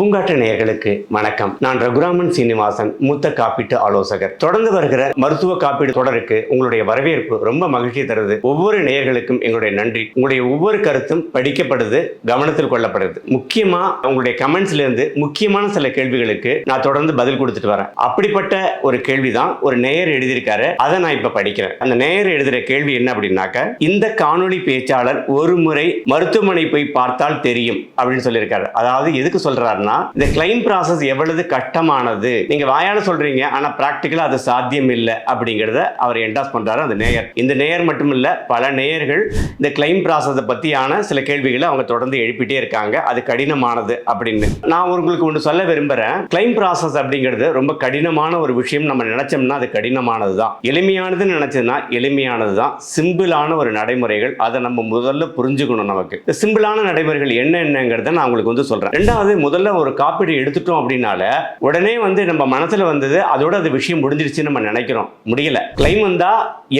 பூங்காற்று நேயர்களுக்கு வணக்கம். நான் ரகுராமன் சீனிவாசன் மூத்த காப்பீட்டு ஆலோசகர். தொடர்ந்து வருகிற மருத்துவ காப்பீடு தொடருக்கு உங்களுடைய வரவேற்பு ரொம்ப மகிழ்ச்சி தருது. ஒவ்வொரு நேயர்களுக்கும் எங்களுடைய நன்றி. உங்களுடைய ஒவ்வொரு கருத்தும் படிக்கப்படுது கவனத்தில் கொள்ளப்படுது. முக்கியமா உங்களுடைய கமெண்ட்ஸ்ல இருந்து முக்கியமான சில கேள்விகளுக்கு நான் தொடர்ந்து பதில் கொடுத்துட்டு வரேன். அப்படிப்பட்ட ஒரு கேள்விதான் ஒரு நேயர் எழுதியிருக்காரு. அதை நான் இப்ப படிக்கிறேன். அந்த நேயர் எழுதுற கேள்வி என்ன அப்படின்னாக்க இந்த காணொளி பேச்சாளர் ஒரு முறை மருத்துவமனை போய் பார்த்தால் தெரியும் அப்படின்னு சொல்லியிருக்காரு. அதாவது எதுக்கு சொல்றாருன்னா இந்த கிளைம் ப்ராசஸ் எவ்வளவு கட்டமானது? நீங்க வாயான சொல்றீங்க ஆனா பிராக்டிக்கலா அது சாத்தியம் இல்லை அப்படிங்கறத அவர் என்டாஸ் பண்றாரு அந்த நேயர். இந்த நேயர் மட்டும் இல்ல பல நேயர்கள் இந்த கிளைம் ப்ராசஸை பத்தியான சில கேள்விகளை அவங்க தொடர்ந்து எழுப்பிட்டே இருக்காங்க. அது கடினமானது அப்படின்னு. நான் உங்களுக்கு ஒன்று சொல்ல விரும்புறேன். கிளைம் ப்ராசஸ் அப்படிங்கிறது ரொம்ப கடினமான ஒரு விஷயம். நம்ம நினைச்சோம்னா அது கடினமானது தான். எளிமையானதுன்னு நினைச்சதுன்னா எளிமையானது தான். சிம்பிளான ஒரு நடைமுறைகள். அதை நம்ம முதல்ல புரிஞ்சுக்கணும் நமக்கு. இந்த சிம்பிளான நடைமுறைகள் என்ன என்னங்கிறத நான் உங்களுக்கு வந்து சொல்றேன். ரெண்டாவது முதல்ல ஒரு காப்பீடு எடுத்துட்டோம் அப்படின்னால உடனே வந்து நம்ம மனசுல வந்தது அதோட அது விஷயம் முடிஞ்சிருச்சுன்னு நம்ம நினைக்கிறோம். முடியல. கிளைம் வந்தா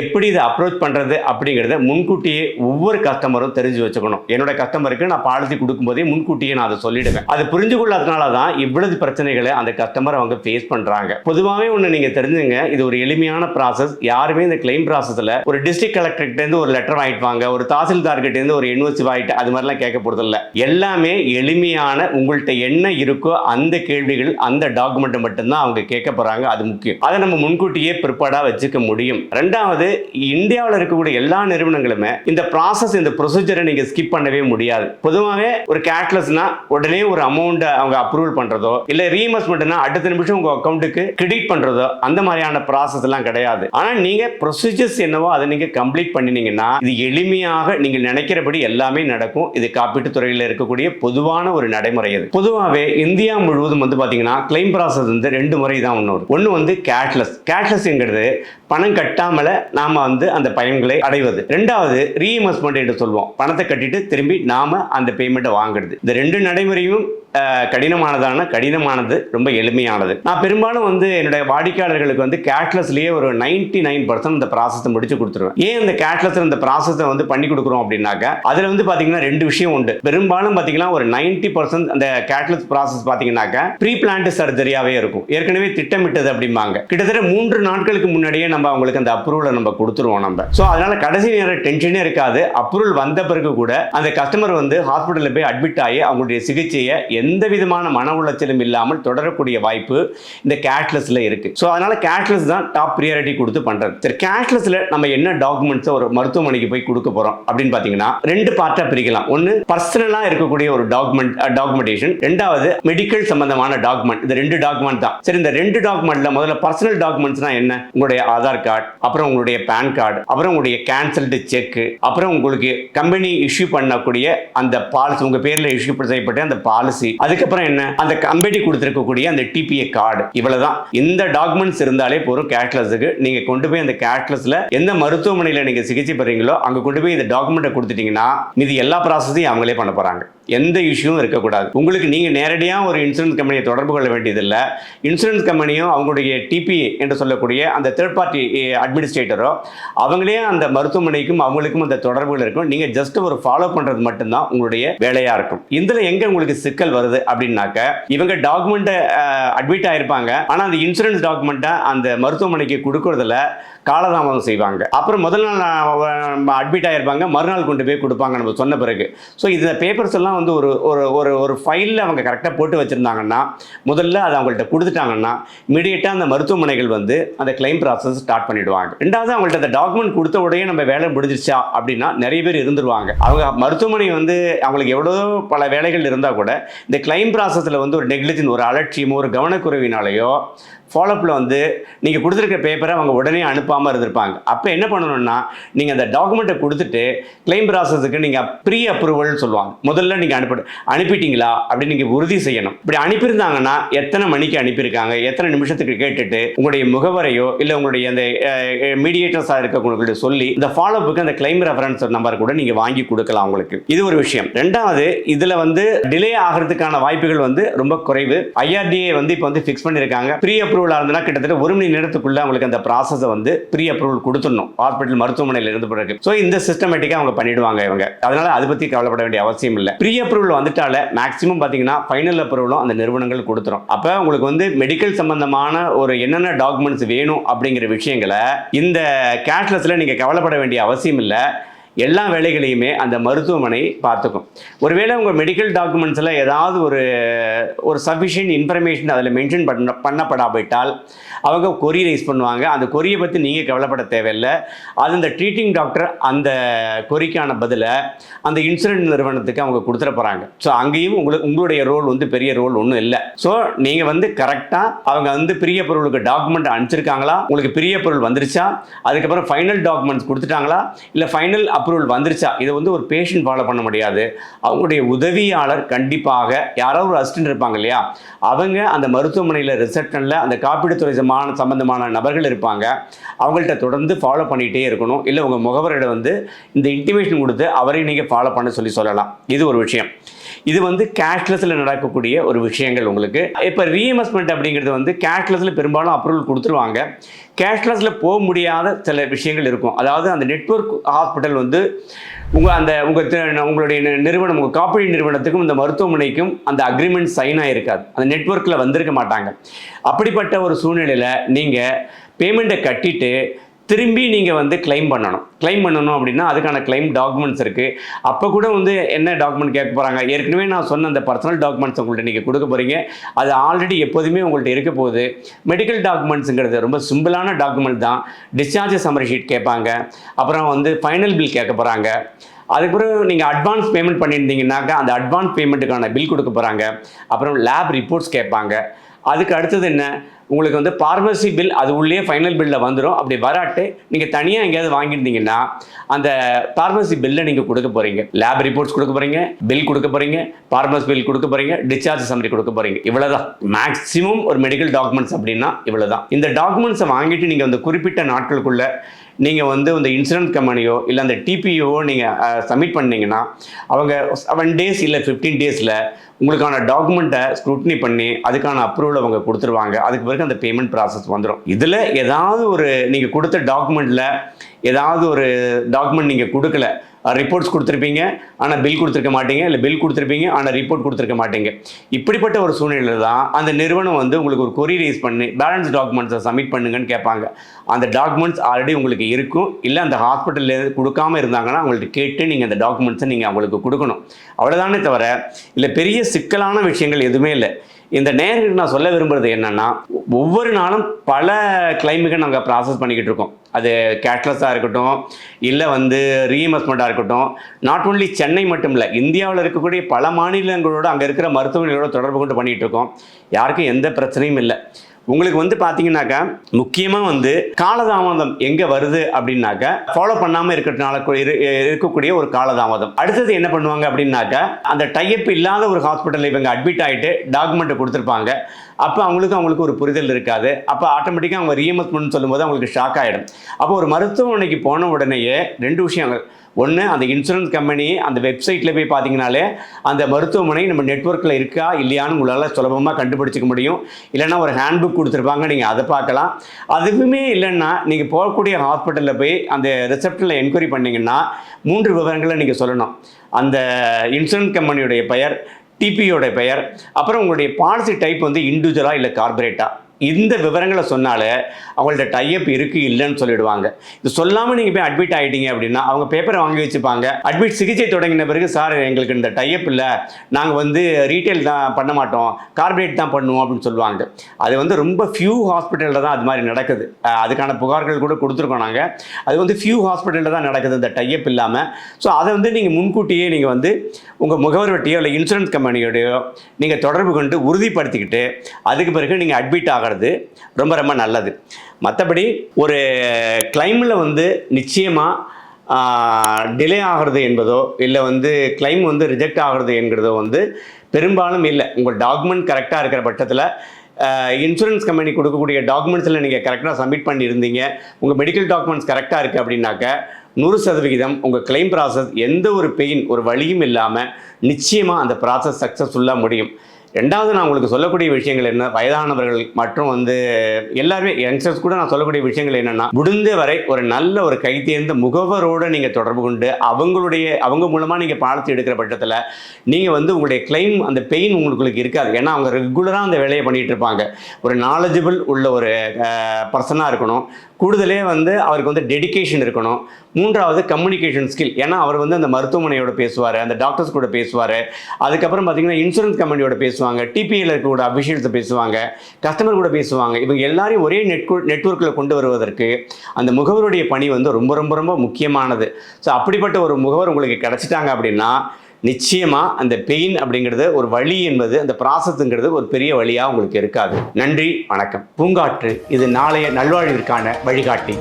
எப்படி இதை அப்ரோச் பண்றது அப்படிங்கிறத முன்கூட்டியே ஒவ்வொரு கஸ்டமரும் தெரிஞ்சு வச்சுக்கணும். என்னோட கஸ்டமருக்கு நான் பாலிசி கொடுக்கும்போதே முன்கூட்டியே நான் அதை சொல்லிடுவேன். அது புரிஞ்சு கொள்ளாதனால தான் இவ்வளவு பிரச்சனைகளை அந்த கஸ்டமர் அவங்க ஃபேஸ் பண்றாங்க. பொதுவாகவே ஒன்று நீங்க தெரிஞ்சுங்க இது ஒரு எளிமையான ப்ராசஸ் யாருமே இந்த கிளைம் ப்ராசஸ்ல ஒரு டிஸ்ட்ரிக்ட் கலெக்டர்கிட்ட இருந்து ஒரு லெட்டர் வாங்கிட்டு வாங்க ஒரு தாசில்தார் கிட்ட இருந்து ஒரு என்ஓசி வாங்கிட்டு அது மாதிரிலாம் கேட்க போறது இல்லை எல்லாமே எளிமையான உங்கள்கிட்ட என்ன இருக்கோ அந்த கேள்விகள் அந்த டாக்குமெண்ட் மட்டும்தான் அவங்க கேட்க போறாங்க. அது முக்கியம். அதை நம்ம முன்கூட்டியே ப்ரிப்பேர்டா வச்சுக்க முடியும். ரெண்டாவது இந்தியாவில் இருக்கக்கூடிய எல்லா நிறுவனங்களுமே இந்த ப்ராசஸ் இந்த ப்ரொசீஜரை நீங்க ஸ்கிப் பண்ணவே முடியாது. பொதுவாகவே ஒரு கேட்லஸ்னா உடனே ஒரு அமௌண்ட் அவங்க அப்ரூவல் பண்றதோ இல்லை ரீமர்ஸ்மெண்ட்னா அடுத்த நிமிஷம் உங்க அக்கௌண்ட்டுக்கு கிரெடிட் பண்றதோ அந்த மாதிரியான ப்ராசஸ் எல்லாம் கிடையாது. ஆனா நீங்க ப்ரொசீஜர்ஸ் என்னவோ அதை நீங்க கம்ப்ளீட் பண்ணினீங்கன்னா இது எளிமையாக நீங்க நினைக்கிறபடி எல்லாமே நடக்கும். இது காப்பீட்டு துறையில் இருக்கக்கூடிய பொதுவான ஒரு நடைமுறை அது. பொதுவாகவே இந்தியா முழுவதும் வந்து பார்த்தீங்கன்னா கிளைம் ப்ராசஸ் வந்து ரெண்டு முறை தான் ஒன்று வரும். ஒன்று வந்து கேஷ்லெஸ் கேஷ்லெஸ்ங்கிறது பணம் கட்டாமல நாம் வந்து அந்த பயன்களை அடைவது. ரெண்டாவது ரீஇன்வெஸ்ட்மெண்ட் என்று சொல்லுவோம் பணத்தை கட்டிட்டு திரும்பி நாம் அந்த பேமெண்ட்டை வாங்குறது. இந்த ரெண்டு நடைமுறையும் கடினமானதான கடினமானது ரொம்ப எளிமையானது. நான் பெரும்பாலும் வந்து என்னுடைய வாடிக்கையாளர்களுக்கு வந்து கேட்லஸ்லேயே ஒரு நைன்டி நைன் பர்சன்ட் இந்த ப்ராசஸை முடிச்சு கொடுத்துருவேன். ஏன் இந்த கேஷ்லெஸ் இந்த ப்ராசஸை வந்து பண்ணி கொடுக்குறோம் அப்படின்னாக்க அதில் வந்து பார்த்தீங்கன்னா ரெண்டு விஷயம் உண்டு. பெரும்பாலும் பார்த்தீங்கன்னா ஒரு நைன்டி பர்சன்ட் அந்த கேட்லஸ் ப்ராசஸ் பார்த்தீங்கன்னாக்கா ப்ரீ பிளான்ட் சர்ஜரியாவே இருக்கும். ஏற்கனவே திட்டமிட்டது அப்படிம்பாங்க. கிட்டத்தட்ட மூன்று நாட்களுக்கு முன்னாடியே நம்ம அவங்களுக்கு அந்த அப்ரூவலை நம்ம கொடுத்துருவோம் நம்ம. ஸோ அதனால கடைசி நேரம் டென்ஷனே இருக்காது. அப்ரூவல் வந்த பிறகு கூட அந்த கஸ்டமர் வந்து ஹாஸ்பிட்டலில் போய் அட்மிட் ஆகி அவங்களுடைய சிகிச்சையை எந்த விதமான மன உளைச்சலும் இல்லாமல் தொடரக்கூடிய வாய்ப்பு இந்த கேஷ்லெஸில் இருக்கு. ஸோ அதனால கேஷ்லெஸ் தான் டாப் ப்ரியாரிட்டி கொடுத்து பண்றது. சரி கேஷ்லெஸில் நம்ம என்ன டாக்குமெண்ட்ஸ் ஒரு மருத்துவமனைக்கு போய் கொடுக்க போறோம் அப்படின்னு பாத்தீங்கன்னா ரெண்டு பார்ட்டா பிரிக்கலாம். ஒன்னு பர்சனலா இருக்கக்கூடிய ஒரு டாக்குமெண்ட் டாக்குமெண்டேஷன் ரெண்டாவது மெடிக்கல் சம்பந்தமான டாக்குமெண்ட் இந்த ரெண்டு டாக்குமெண்ட் தான். சரி இந்த ரெண்டு டாக்குமெண்ட்ல முதல்ல பர்சனல் டாக்குமெண்ட்ஸ்னா என்ன? உங்களுடைய ஆதார் கார்டு அப்புறம் உங்களுடைய பேன் கார்டு அப்புறம் உங்களுடைய கேன்சல்டு செக் அப்புறம் உங்களுக்கு கம்பெனி இஷ்யூ பண்ணக்கூடிய அந்த பாலிசி உங்க பேர்ல இஷ்யூ செய்யப்பட்ட அந்த பாலிசி அதுக்கப்புறம் என்ன? அந்த கம்பெனி கொடுத்துருக்கக்கூடிய அந்த டிபிஏ கார்டு இவ்வளவுதான். இந்த டாக்குமெண்ட்ஸ் இருந்தாலே போதும் கேட்லஸுக்கு நீங்க கொண்டு போய் அந்த கேஷ்லெஸ்ல எந்த மருத்துவமனையில நீங்க சிகிச்சை பெறீங்களோ அங்க கொண்டு போய் இந்த டாக்குமெண்ட்டை கொடுத்துட்டீங்கன்னா மீதி எல்லா ப்ராசஸையும் அவங்களே பண்ண போறாங்க. எந்த இஷ்யூவும் இருக்கக்கூடாது. உங்களுக்கு நீங்கள் நேரடியாக ஒரு இன்சூரன்ஸ் கம்பெனியை தொடர்பு கொள்ள வேண்டியதில்லை. இன்சூரன்ஸ் கம்பெனியும் அவங்களுடைய டிபி என்று சொல்லக்கூடிய அந்த தேர்ட் பார்ட்டி அட்மினிஸ்ட்ரேட்டரோ அவங்களே அந்த மருத்துவமனைக்கும் அவங்களுக்கும் அந்த தொடர்புகள் இருக்கும். நீங்கள் ஜஸ்ட் ஒரு ஃபாலோ பண்ணுறது மட்டும்தான் உங்களுடைய வேலையாக இருக்கும். இதில் எங்கே உங்களுக்கு சிக்கல் வருது அப்படின்னாக்க இவங்க டாக்குமெண்ட்டை அட்மிட் ஆகிருப்பாங்க ஆனால் அந்த இன்சூரன்ஸ் டாக்குமெண்ட்டை அந்த மருத்துவமனைக்கு கொடுக்கறதுல காலதாமதம் செய்வாங்க. அப்புறம் முதல் நாள் அட்மிட் ஆகிருப்பாங்க மறுநாள் கொண்டு போய் கொடுப்பாங்க நம்ம சொன்ன பிறகு. ஸோ இந்த பேப்பர்ஸ் எல்லாம் வந்து ஒரு ஒரு ஒரு ஒரு ஃபைலில் அவங்க கரெக்டாக போட்டு வச்சுருந்தாங்கன்னா முதல்ல அதை அவங்கள்ட்ட கொடுத்துட்டாங்கன்னா இமீடியட்டாக அந்த மருத்துவமனைகள் வந்து அந்த கிளைம் ப்ராசஸ் ஸ்டார்ட் பண்ணிடுவாங்க. ரெண்டாவது அவங்கள்ட்ட அந்த டாக்குமெண்ட் கொடுத்த உடனே நம்ம வேலை முடிஞ்சிருச்சா அப்படின்னா நிறைய பேர் இருந்துருவாங்க. அவங்க மருத்துவமனை வந்து அவங்களுக்கு எவ்வளோ பல வேலைகள் இருந்தால் கூட இந்த கிளைம் ப்ராசஸில் வந்து ஒரு நெக்லிஜன் ஒரு அலட்சியமோ ஒரு கவனக்குறைவினாலேயோ ஃபாலோப்பில் வந்து நீங்கள் கொடுத்துருக்க பேப்பரை அவங்க உடனே அனுப்பாமல் இருந்திருப்பாங்க. அப்போ என்ன பண்ணணும்னா நீங்கள் அந்த டாக்குமெண்ட்டை கொடுத்துட்டு கிளைம் ப்ராசஸுக்கு நீங்கள் ப்ரீ அப்ரூவல்னு சொல்லுவாங்க. முதல்ல நீங்கள் அனுப்பி அனுப்பிட்டீங்களா அப்படின்னு நீங்கள் உறுதி செய்யணும். இப்படி அனுப்பியிருந்தாங்கன்னா எத்தனை மணிக்கு அனுப்பியிருக்காங்க எத்தனை நிமிஷத்துக்கு கேட்டுட்டு உங்களுடைய முகவரையோ இல்லை உங்களுடைய அந்த மீடியேட்டர்ஸாக இருக்கவங்களுக்கு சொல்லி இந்த ஃபாலோப்புக்கு அந்த கிளைம் ரெஃபரன்ஸ் நம்பர் கூட நீங்கள் வாங்கி கொடுக்கலாம் உங்களுக்கு இது ஒரு விஷயம். ரெண்டாவது இதில் வந்து டிலே ஆகிறதுக்கான வாய்ப்புகள் வந்து ரொம்ப குறைவு. ஐஆர்டிஏ வந்து இப்போ வந்து ஃபிக்ஸ் பண்ணியிருக்காங்க. ப்ரீ அப்ரூவல் அப்ரூவல் இருந்ததுன்னா கிட்டத்தட்ட ஒரு மணி நேரத்துக்குள்ள அவங்களுக்கு அந்த ப்ராசஸை வந்து ப்ரீ அப்ரூவல் கொடுத்துடணும். ஹாஸ்பிட்டல் மருத்துவமனையில் இருந்து பிறகு. ஸோ இந்த சிஸ்டமேட்டிக்காக அவங்க பண்ணிடுவாங்க இவங்க. அதனால அதை பற்றி கவலைப்பட வேண்டிய அவசியம் இல்லை. ப்ரீ அப்ரூவல் வந்துட்டால மேக்ஸிமம் பார்த்தீங்கன்னா ஃபைனல் அப்ரூவலும் அந்த நிறுவனங்கள் கொடுத்துரும். அப்போ உங்களுக்கு வந்து மெடிக்கல் சம்பந்தமான ஒரு என்னென்ன டாக்குமெண்ட்ஸ் வேணும் அப்படிங்கிற விஷயங்களை இந்த கேஷ்லெஸில் நீங்கள் கவலைப்பட வேண்டிய அவசியம் இல்லை. எல்லா வேலைகளையுமே அந்த மருத்துவமனை பார்த்துக்கும். ஒருவேளை உங்கள் மெடிக்கல் டாக்குமெண்ட்ஸில் ஏதாவது ஒரு ஒரு சஃபிஷியன்ட் இன்ஃபர்மேஷன் அதில் மென்ஷன் பண்ண பண்ணப்படாவிட்டால் அவங்க கொரி ரைஸ் பண்ணுவாங்க. அந்த கொரியை பற்றி நீங்கள் கவலைப்பட தேவையில்லை. அது இந்த ட்ரீட்டிங் டாக்டர் அந்த கொரிக்கான பதிலை அந்த இன்சூரன்ஸ் நிறுவனத்துக்கு அவங்க கொடுத்துட போகிறாங்க ஸோ அங்கேயும் உங்களுக்கு உங்களுடைய ரோல் வந்து பெரிய ரோல் ஒன்றும் இல்லை. ஸோ நீங்கள் வந்து கரெக்டாக அவங்க வந்து பிரிய பொருளுக்கு டாக்குமெண்ட் அனுப்பிச்சிருக்காங்களா? உங்களுக்கு பிரிய பொருள் வந்துருச்சா? அதுக்கப்புறம் ஃபைனல் டாக்குமெண்ட்ஸ் கொடுத்துட்டாங்களா? இல்லை ஃபைனல் அப்ரூவல் வந்துருச்சா? இதை வந்து ஒரு பேஷண்ட் ஃபாலோ பண்ண முடியாது. அவங்களுடைய உதவியாளர் கண்டிப்பாக யாரோ ஒரு அசிஸ்டன்ட் இருப்பாங்க இல்லையா? அவங்க அந்த மருத்துவமனையில் ரிசப்ஷனில் அந்த காப்பீடுத்துறை சம்பந்தமான நபர்கள் இருப்பாங்க. அவங்கள்ட்ட தொடர்ந்து ஃபாலோ பண்ணிகிட்டே இருக்கணும். இல்லை உங்கள் முகவரிடம் வந்து இந்த இன்டிமேஷன் கொடுத்து அவரையும் நீங்கள் ஃபாலோ பண்ண சொல்லி சொல்லலாம். இது ஒரு விஷயம். இது வந்து கேஷ்லெஸில் நடக்கக்கூடிய ஒரு விஷயங்கள் உங்களுக்கு. இப்போ ரீஎம்எஸ்மெண்ட் அப்படிங்கிறது வந்து கேஷ்லெஸில் பெரும்பாலும் அப்ரூவல் கொடுத்துருவாங்க. கேஷ்லெஸில் போக முடியாத சில விஷயங்கள் இருக்கும். அதாவது அந்த நெட்வொர்க் ஹாஸ்பிட்டல் வந்து உங்கள் அந்த உங்கள் உங்களுடைய நிறுவனம் உங்கள் காப்பீடு நிறுவனத்துக்கும் இந்த மருத்துவமனைக்கும் அந்த அக்ரிமெண்ட் சைன் ஆகிருக்காது அந்த நெட்வொர்க்கில் வந்திருக்க மாட்டாங்க. அப்படிப்பட்ட ஒரு சூழ்நிலையில் நீங்கள் பேமெண்ட்டை கட்டிட்டு திரும்பி நீங்கள் வந்து கிளைம் பண்ணணும். கிளைம் பண்ணணும் அப்படின்னா அதுக்கான கிளைம் டாக்குமெண்ட்ஸ் இருக்குது அப்போ கூட வந்து என்ன டாக்குமெண்ட் கேட்க போகிறாங்க ஏற்கனவே நான் சொன்ன அந்த பர்சனல் டாக்குமெண்ட்ஸ் உங்கள்கிட்ட நீங்கள் கொடுக்க போகிறீங்க அது ஆல்ரெடி எப்போதுமே உங்கள்கிட்ட இருக்க போகுது. மெடிக்கல் டாக்குமெண்ட்ஸுங்கிறது ரொம்ப சிம்பிளான டாக்குமெண்ட் தான். டிஸ்சார்ஜ் சம்மரி ஷீட் கேட்பாங்க. அப்புறம் வந்து ஃபைனல் பில் கேட்க போகிறாங்க அதுக்கப்புறம் நீங்கள் அட்வான்ஸ் பேமெண்ட் பண்ணியிருந்தீங்கன்னாக்கா அந்த அட்வான்ஸ் பேமெண்ட்டுக்கான பில் கொடுக்க போகிறாங்க அப்புறம் லேப் ரிப்போர்ட்ஸ் கேட்பாங்க. அதுக்கு அடுத்தது என்ன? உங்களுக்கு வந்து பார்மசி பில் அது உள்ளே ஃபைனல் பில்லில் வந்துடும் அப்படி வராட்டு நீங்கள் தனியாக எங்கேயாவது வாங்கியிருந்தீங்கன்னா அந்த பார்மசி பில்லை நீங்கள் கொடுக்க போகிறீங்க லேப் ரிப்போர்ட்ஸ் கொடுக்க போகிறீங்க பில் கொடுக்க போகிறீங்க பார்மசி பில் கொடுக்க போகிறீங்க டிஸ்சார்ஜ் சம்மரி கொடுக்க போகிறீங்க இவ்வளோதான் மேக்ஸிமம் ஒரு மெடிக்கல் டாக்குமெண்ட்ஸ் அப்படின்னா இவ்வளோதான் இந்த டாக்குமெண்ட்ஸை வாங்கிட்டு நீங்கள் அந்த குறிப்பிட்ட நாட்களுக்குள்ளே நீங்கள் வந்து இந்த இன்சூரன்ஸ் கம்பெனியோ இல்லை அந்த டிபிஓ நீங்கள் சப்மிட் பண்ணிங்கன்னா அவங்க செவன் டேஸ் இல்லை ஃபிஃப்டீன் டேஸில் உங்களுக்கான டாக்குமெண்ட்டை ஸ்க்ரூட்னி பண்ணி அதுக்கான அப்ரூவல் அவங்க கொடுத்துருவாங்க. அதுக்கு பிறகு அந்த பேமெண்ட் ப்ராசஸ் வந்துடும் இதில் ஏதாவது ஒரு நீங்கள் கொடுத்த டாக்குமெண்ட்டில் ஏதாவது ஒரு டாக்குமெண்ட் நீங்கள் கொடுக்கல ரிப்போர்ட்ஸ் கொடுத்துருப்பீங்க. ஆனால் பில் கொடுத்துருக்க மாட்டீங்க. இல்லை பில் கொடுத்துருப்பீங்க. ஆனால் ரிப்போர்ட் கொடுத்துருக்க மாட்டீங்க. இப்படிப்பட்ட ஒரு சூழ்நிலையில் தான் அந்த நிறுவனம் வந்து உங்களுக்கு ஒரு கொரி ரைஸ் பண்ணி பேலன்ஸ் டாக்குமெண்ட்ஸை சப்மிட் பண்ணுங்கன்னு கேட்பாங்க. அந்த டாக்குமெண்ட்ஸ் ஆல்ரெடி உங்களுக்கு இருக்கும். இல்லை அந்த ஹாஸ்பிட்டலில் கொடுக்காம இருந்தாங்கன்னா அவங்கள்ட்ட கேட்டு நீங்கள் அந்த டாக்குமெண்ட்ஸை நீங்கள் அவங்களுக்கு கொடுக்கணும். அவ்வளோதானே தவிர இல்லை பெரிய சிக்கலான விஷயங்கள் எதுவுமே இல்லை. இந்த நேர்களுக்கு நான் சொல்ல விரும்புறது என்னன்னா ஒவ்வொரு நாளும் பல கிளைமுக்கு நாங்கள் ப்ராசஸ் பண்ணிக்கிட்டு இருக்கோம். அது கேஷ்லெஸ்ஸாக இருக்கட்டும் இல்லை வந்து ரீஇன்வெஸ்ட்மெண்ட்டாக இருக்கட்டும். நாட் ஒன்லி சென்னை மட்டும் இல்லை இந்தியாவில் இருக்கக்கூடிய பல மாநிலங்களோட அங்கே இருக்கிற மருத்துவமனைகளோட தொடர்பு கொண்டு பண்ணிகிட்டு இருக்கோம். யாருக்கும் எந்த பிரச்சனையும் இல்லை. உங்களுக்கு வந்து பார்த்தீங்கன்னாக்கா முக்கியமாக வந்து காலதாமதம் எங்கே வருது அப்படின்னாக்கா ஃபாலோ பண்ணாமல் இருக்கிறதுனால இருக்கக்கூடிய ஒரு காலதாமதம். அடுத்தது என்ன பண்ணுவாங்க அப்படின்னாக்கா அந்த டைப் இல்லாத ஒரு ஹாஸ்பிட்டலில் இவங்க அட்மிட் ஆகிட்டு டாக்குமெண்ட் கொடுத்துருப்பாங்க. அப்போ அவங்களுக்கு அவங்களுக்கு ஒரு புரிதல் இருக்காது. அப்போ ஆட்டோமேட்டிக்காக அவங்க ரீஎம்எஸ்மெண்ட் சொல்லும்போது அவங்களுக்கு ஷாக் ஆகிடும் அப்போ ஒரு மருத்துவமனைக்கு போன உடனேயே ரெண்டு விஷயங்கள். ஒன்று அந்த இன்சூரன்ஸ் கம்பெனி அந்த வெப்சைட்டில் போய் பார்த்தீங்கனாலே அந்த மருத்துவமனை நம்ம நெட்வொர்க்கில் இருக்கா இல்லையான்னு உங்களால் சுலபமாக கண்டுபிடிச்சிக்க முடியும். இல்லைன்னா ஒரு ஹேண்ட்புக் கொடுத்துருப்பாங்க நீங்கள் அதை பார்க்கலாம். அதுவுமே இல்லைன்னா நீங்கள் போகக்கூடிய ஹாஸ்பிட்டலில் போய் அந்த ரிசப்ஷனில் என்கொயரி பண்ணிங்கன்னா மூன்று விவரங்களை நீங்கள் சொல்லணும். அந்த இன்சூரன்ஸ் கம்பெனியுடைய பெயர் டிபியோட பெயர் அப்புறம் உங்களுடைய பாலிசி டைப் வந்து இண்டிவிஜுவலாக இல்லை கார்பரேட்டாக இந்த விவரங்களை சொன்னாலே அவங்கள்ட்ட டைப் இருக்கு இல்லைன்னு சொல்லிடுவாங்க. இது சொல்லாமல் நீங்கள் போய் அட்மிட் ஆகிட்டீங்க அப்படின்னா அவங்க பேப்பரை வாங்கி வச்சுப்பாங்க. அட்மிட் சிகிச்சை தொடங்கின பிறகு சார் எங்களுக்கு இந்த டைப் இல்லை. நாங்கள் வந்து ரீட்டைல் தான் பண்ண மாட்டோம். கார்பரேட் தான் பண்ணுவோம் அப்படின்னு சொல்லுவாங்க. அது வந்து ரொம்ப ஃபியூ ஹாஸ்பிட்டலில் தான் அது மாதிரி நடக்குது. அதுக்கான புகார்கள் கூட கொடுத்துருக்கோம் நாங்கள் அது வந்து ஃபியூ ஹாஸ்பிட்டலில் தான் நடக்குது இந்த டைப் இல்லாமல் ஸோ அதை வந்து நீங்கள் முன்கூட்டியே நீங்கள் வந்து உங்கள் முகவர்வட்டியோ இல்லை இன்சூரன்ஸ் கம்பெனியோடையோ நீங்கள் தொடர்பு கொண்டு உறுதிப்படுத்திக்கிட்டு அதுக்கு பிறகு நீங்கள் அட்மிட் வர்றது ரொம்ப ரொம்ப நல்லது. மற்றபடி ஒரு கிளைமில் வந்து நிச்சயமாக டிலே ஆகிறது என்பதோ இல்லை வந்து கிளைம் வந்து ரிஜெக்ட் ஆகிறது என்கிறதோ வந்து பெரும்பாலும் இல்லை. உங்கள் டாக்குமெண்ட் கரெக்டாக இருக்கிற பட்சத்தில் இன்சூரன்ஸ் கம்பெனி கொடுக்கக்கூடிய டாக்குமெண்ட்ஸில் நீங்கள் கரெக்டாக சப்மிட் பண்ணியிருந்தீங்க. உங்கள் மெடிக்கல் டாக்குமெண்ட்ஸ் கரெக்டாக இருக்குது அப்படின்னாக்க நூறு சதவிகிதம் உங்கள் கிளைம் ப்ராசஸ் எந்த ஒரு பெயின் ஒரு வழியும் இல்லாமல் நிச்சயமாக அந்த ப்ராசஸ் சக்ஸஸ்ஃபுல்லாக முடியும். ரெண்டாவது நான் உங்களுக்கு சொல்லக்கூடிய விஷயங்கள் என்ன? வயதானவர்கள் மற்றும் வந்து எல்லாருமே யங்ஸ்டர்ஸ் கூட நான் சொல்லக்கூடிய விஷயங்கள் என்னன்னா முடிந்த வரை ஒரு நல்ல ஒரு கைத்தேர்ந்த முகவரோடு நீங்கள் தொடர்பு கொண்டு அவங்களுடைய அவங்க மூலமாக நீங்கள் பாலிசி எடுக்கிற பட்சத்தில் நீங்கள் வந்து உங்களுடைய கிளைம் அந்த பெயின் உங்களுக்கு இருக்காது. ஏன்னா அவங்க ரெகுலராக அந்த வேலையை பண்ணிட்டு இருப்பாங்க. ஒரு நாலேஜபிள் உள்ள ஒரு பர்சனாக இருக்கணும். கூடுதலே வந்து அவருக்கு வந்து டெடிகேஷன் இருக்கணும். மூன்றாவது கம்யூனிகேஷன் ஸ்கில் ஏன்னா அவர் வந்து அந்த மருத்துவமனையோட பேசுவார் அந்த டாக்டர்ஸ் கூட பேசுவார். அதுக்கப்புறம் பார்த்தீங்கன்னா இன்சூரன்ஸ் கம்பெனியோட பேசுவாங்க டிபிஎல் இருக்கக்கூடிய அபிஷியல்ஸை பேசுவாங்க கஸ்டமர் கூட பேசுவாங்க. இவங்க எல்லாரையும் ஒரே நெட் நெட்ஒர்க்கில் கொண்டு வருவதற்கு அந்த முகவருடைய பணி வந்து ரொம்ப ரொம்ப ரொம்ப முக்கியமானது. ஸோ அப்படிப்பட்ட ஒரு முகவர் உங்களுக்கு கிடச்சிட்டாங்க அப்படின்னா நிச்சயமாக அந்த பெயின் அப்படிங்கிறது ஒரு வழி என்பது அந்த ப்ராசஸ்ங்கிறது ஒரு பெரிய வழியாக உங்களுக்கு இருக்காது. நன்றி வணக்கம். பூங்காற்று இது நாளைய நல்வாழ்விற்கான வழிகாட்டி.